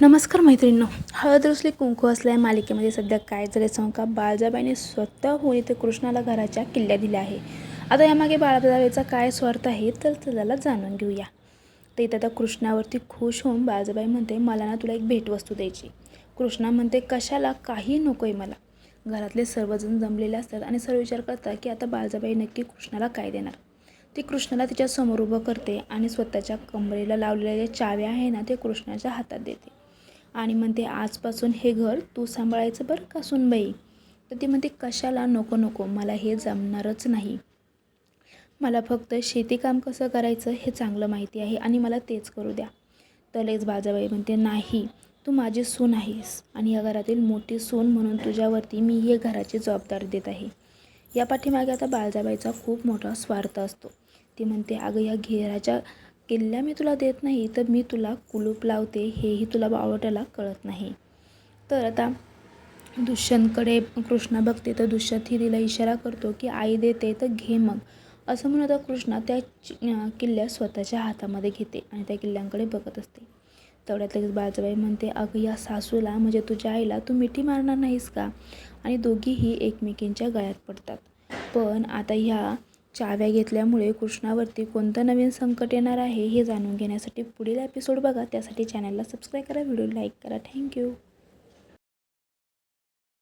नमस्कार मैत्रिणींनो. हळद रुसली कुंकू असल्या या मालिकेमध्ये सध्या काय झाले सांगू का बाळजाबाईने स्वतःहून इथे कृष्णाला घराच्या किल्ल्या दिल्या आहे. आता यामागे बाळजाबाईचा काय स्वार्थ आहे तर त्याला जाणून घेऊया. तर इथं आता कृष्णावरती खुश होऊन बाळजाबाई म्हणते मला ना तुला एक भेटवस्तू द्यायची कृष्णा म्हणते कशाला? काही नको आहे मला. घरातले सर्वजण जमलेले असतात आणि सर्व विचार करतात की आता बाळजाबाई नक्की कृष्णाला काय देणार. ती कृष्णाला तिच्या समोर उभं करते आणि स्वतःच्या कमरेला लावलेल्या ज्या चाव्या आहे ना ते कृष्णाच्या हातात देते. आणि म्हणते आजपासून हे घर तू सांभाळायचं बरं का सुनबाई? तर ती म्हणते कशाला नको नको मला हे जमणारच नाही. मला फक्त शेतीकाम कसं करायचं हे चांगलं माहिती आहे आणि मला तेच करू द्या. तलेच बाजाबाई म्हणते नाही तू माझी सून आहेस आणि या घरातील मोठी सून म्हणून तुझ्यावरती मी हे घराची जबाबदारी देत आहे. या पाठीमागे आता बाळजाबाईचा खूप मोठा स्वार्थ असतो. ती म्हणते अगं या घेराच्या किल्ल्या मी तुला देत नाही तर मी तुला कुलूप लावते हेही तुला बावटाला कळत नाही. तर आता दुष्यंतकडे कृष्णा बघते तर दुष्यंत ही तिला इशारा करतो की आई देते तर घे मग. असं म्हणत कृष्णा त्या चि- किल्ल्या स्वतःच्या हातामध्ये घेते आणि त्या किल्ल्यांकडे बघत असते. तेवढ्यात लगेच बाळजाबाई म्हणते अगं या सासूला म्हणजे तुझ्या आईला तू मिठी मारणार नाहीस का? आणि दोघीही एकमेकींच्या गळ्यात पडतात. पण आता ह्या चाव्या घेतल्यामुळे कृष्णावरती कोणतं नवीन संकट येणार आहे हे जाणून घेण्यासाठी पुढील एपिसोड बघा. त्यासाठी चॅनलला सबस्क्राईब करा व्हिडिओ लाईक करा. थँक्यू